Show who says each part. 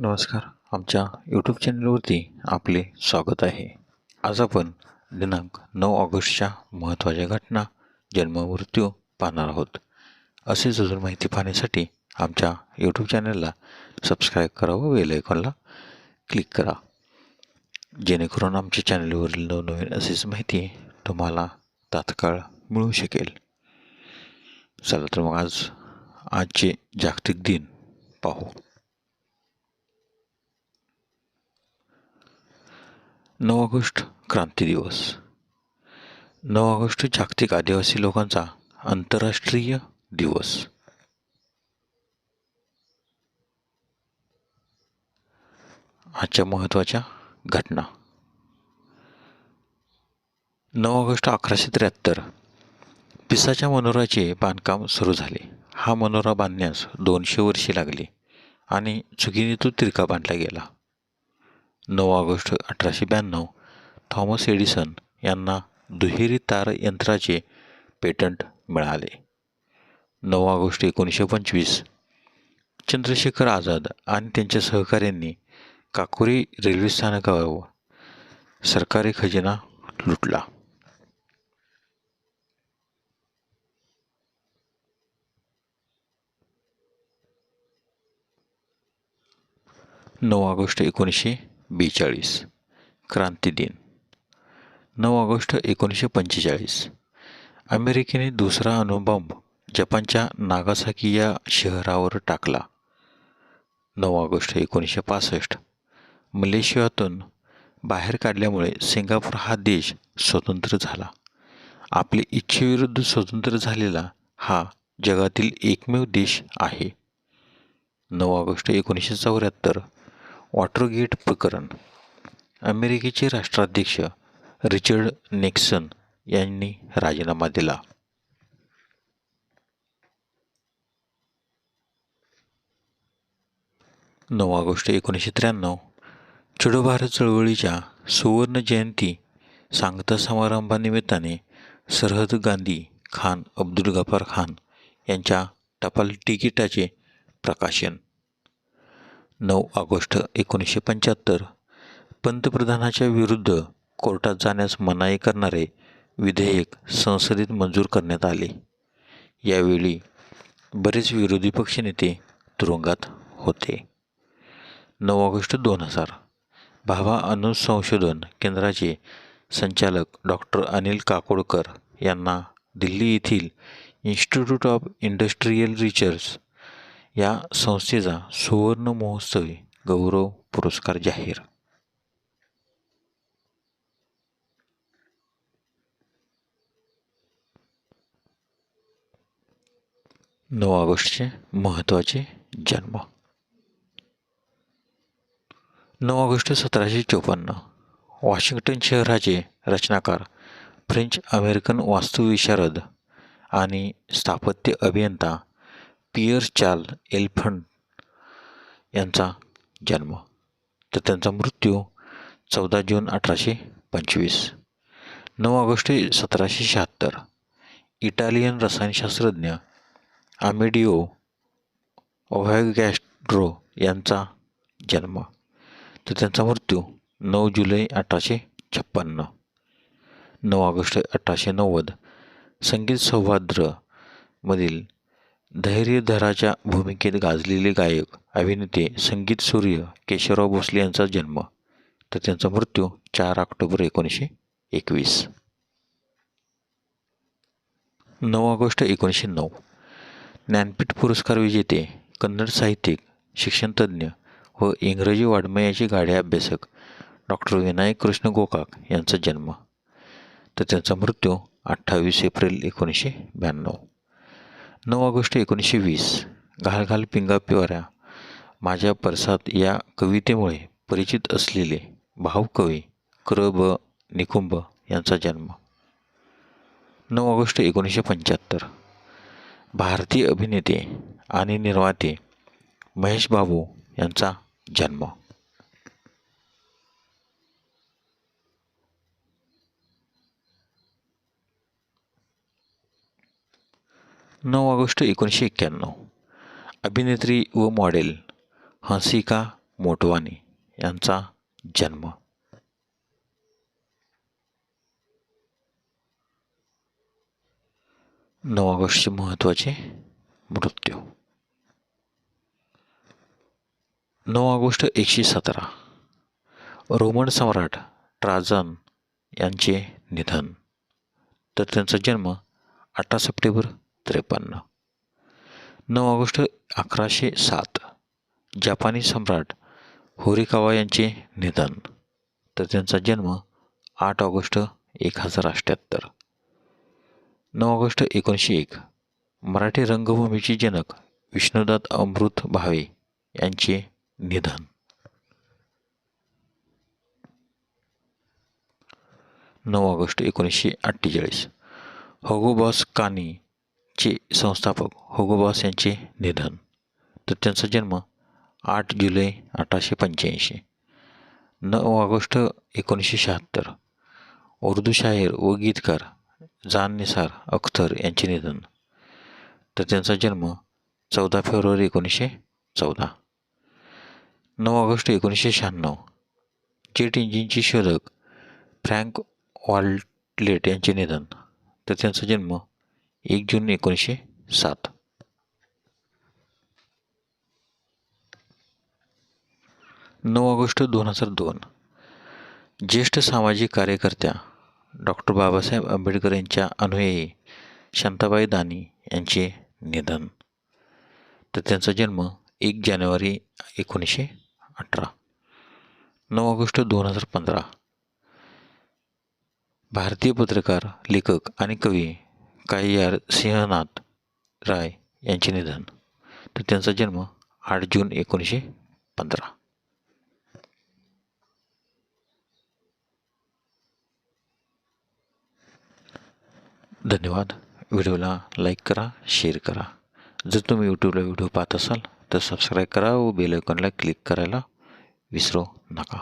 Speaker 1: नमस्कार. आमच्या यूट्यूब चॅनलवरती आपले स्वागत आहे. आज आपण दिनांक नऊ ऑगस्टच्या महत्त्वाच्या घटना जन्म मृत्यू पाहणार आहोत. असेच अजून माहिती पाहण्यासाठी आमच्या यूट्यूब चॅनलला सबस्क्राईब करा व बेल आयकॉनला क्लिक करा. जेणेकरून आमच्या चॅनलवरील नवनवीन अशीच माहिती तुम्हाला तात्काळ मिळू शकेल. चला तर मग आज आजचे जागतिक दिन पाहू. नऊ ऑगस्ट क्रांती दिवस. नऊ ऑगस्ट जागतिक आदिवासी लोकांचा आंतरराष्ट्रीय दिवस. आजच्या महत्त्वाच्या घटना. नऊ ऑगस्ट अकराशे त्र्याहत्तर पिसाच्या मनोराचे बांधकाम सुरू झाले. हा मनोरा बांधण्यास दोनशे वर्षे लागली आणि चुकीने तो तिरका बांधला गेला. नऊ ऑगस्ट अठराशे ब्याण्णव. थॉमस एडिसन यांना दुहेरी तार यंत्राचे पेटंट मिळाले. नऊ ऑगस्ट एकोणीसशे पंचवीस. चंद्रशेखर आझाद आणि त्यांच्या सहकाऱ्यांनी काकोरी रेल्वे स्थानकावर सरकारी खजिना लुटला. नऊ ऑगस्ट एकोणीसशे बेचाळीस. क्रांती दिन. नऊ ऑगस्ट एकोणीसशे पंचेचाळीस. अमेरिकेने दुसरा अणुबॉम्ब जपानच्या नागासाकी या शहरावर टाकला. नऊ ऑगस्ट एकोणीसशे पासष्ट. मलेशियातून बाहेर काढल्यामुळे सिंगापूर हा देश स्वतंत्र झाला. आपले इच्छेविरुद्ध स्वतंत्र झालेला हा जगातील एकमेव देश आहे. नऊ ऑगस्ट एकोणीसशे चौऱ्याहत्तर वॉटरगेट प्रकरण. अमेरिकेचे राष्ट्राध्यक्ष रिचर्ड निक्सन यांनी राजीनामा दिला. नऊ ऑगस्ट एकोणीसशे त्र्याण्णव छोडो भारत चळवळीच्या सुवर्ण जयंती सांगता समारंभानिमित्ताने सरहद गांधी खान अब्दुल गफार खान यांच्या टपाल तिकिटाचे प्रकाशन. नऊ ऑगस्ट एकोणीसशे पंच्याहत्तर. पंतप्रधानाच्या विरुद्ध कोर्टात जाण्यास मनाई करणारे विधेयक संसदेत मंजूर करण्यात आले. यावेळी बरेच विरोधी पक्षनेते तुरुंगात होते. नऊ ऑगस्ट दोन हजार. भाभा अणुसंशोधन केंद्राचे संचालक डॉक्टर अनिल काकोडकर यांना दिल्ली येथील इन्स्टिट्यूट ऑफ इंडस्ट्रीयल रिसर्च या संस्थेचा सुवर्ण महोत्सवी गौरव पुरस्कार जाहीर. नऊ ऑगस्टचे महत्त्वाचे जन्म. नऊ ऑगस्ट सतराशे चोपन्न. वॉशिंग्टन शहराचे रचनाकार फ्रेंच अमेरिकन वास्तुविशारद आणि स्थापत्य अभियंता पियर चार्ल एल्फंड यांचा जन्म तर त्यांचा मृत्यू चौदा जून अठराशे पंचवीस नऊ ऑगस्ट सतराशे शहात्तर. इटालियन रसायनशास्त्रज्ञ आमेडिओ ओव्हॅगॅस्ट्रो यांचा जन्म. तर त्यांचा मृत्यू नऊ जुलै अठराशे छप्पन्न नऊ ऑगस्ट अठराशे नव्वद. संगीत सौभाद्रमधील धैर्यधराच्या भूमिकेत गाजलेले गायक अभिनेते संगीत सूर्य केशवराव भोसले यांचा जन्म. तर त्यांचा मृत्यू चार ऑक्टोबर एकोणीसशे एकवीस. नऊ ऑगस्ट एकोणीसशे नऊ. ज्ञानपीठ पुरस्कार विजेते कन्नड साहित्यिक शिक्षणतज्ज्ञ व इंग्रजी वाड्मयाचे गाडे अभ्यासक डॉक्टर विनायक कृष्ण गोकाक यांचा जन्म. तर त्यांचा मृत्यू अठ्ठावीस एप्रिल एकोणीसशे ब्याण्णव. नऊ ऑगस्ट एकोणीसशे वीस. घालघाल पिंगा पिवाऱ्या माझ्या परसात या कवितेमुळे परिचित असलेले भावकवी क्र ब निकुंभ यांचा जन्म. नऊ ऑगस्ट एकोणीसशे पंच्याहत्तर. भारतीय अभिनेते आणि निर्माते महेश बाबू यांचा जन्म. नऊ ऑगस्ट एकोणीसशे एक्क्याण्णव. अभिनेत्री व मॉडेल हंसिका मोटवानी यांचा जन्म. नऊ ऑगस्टचे महत्त्वाचे मृत्यू. नऊ ऑगस्ट एकशे सतरा. रोमन सम्राट ट्राजन यांचे निधन. तर त्यांचा जन्म अठरा सप्टेंबर त्रेपन्न. नऊ ऑगस्ट अकराशे सात. जपानी सम्राट होरिकावा यांचे निधन. तर त्यांचा जन्म आठ ऑगस्ट एक हजार अठ्ठ्याहत्तर नऊ ऑगस्ट एकोणीसशे एक. मराठी रंगभूमीचे जनक विष्णुदात अमृत भावे यांचे निधन. नऊ ऑगस्ट एकोणीसशे अठ्ठेचाळीस. होगोबॉस चे संस्थापक होगोबॉस यांचे निधन. तर त्यांचा जन्म आठ जुलै अठराशे पंच्याऐंशी. नऊ ऑगस्ट एकोणीसशे शहात्तर. उर्दू शाहीर व गीतकार जान निसार अख्तर यांचे निधन. तर त्यांचा जन्म चौदा फेब्रुवारी एकोणीसशे चौदा. नऊ ऑगस्ट एकोणीसशे शहाण्णव. जेट इंजिनचे शोधक फ्रँक वॉल्टलेट यांचे निधन. तर त्यांचा जन्म एक जून एकोणीसशे सात. नऊ ऑगस्ट दोन हजार दोन. ज्येष्ठ सामाजिक कार्यकर्त्या डॉक्टर बाबासाहेब आंबेडकर यांच्या अनुयायी शांताबाई दानी यांचे निधन. तर त्यांचा जन्म एक जानेवारी एकोणीसशे अठरा. नऊ ऑगस्ट दोन हजार पंधरा. भारतीय पत्रकार लेखक आणि कवी काही आर सिंहनाथ राय यांचे निधन. तर त्यांचा जन्म आठ जून एकोणीसशे पंधरा. धन्यवाद. व्हिडिओला लाईक करा शेअर करा. जर तुम्ही यूट्यूबला व्हिडिओ पाहत असाल तर सबस्क्राईब करा व बेल आयकॉनला क्लिक करायला विसरू नका.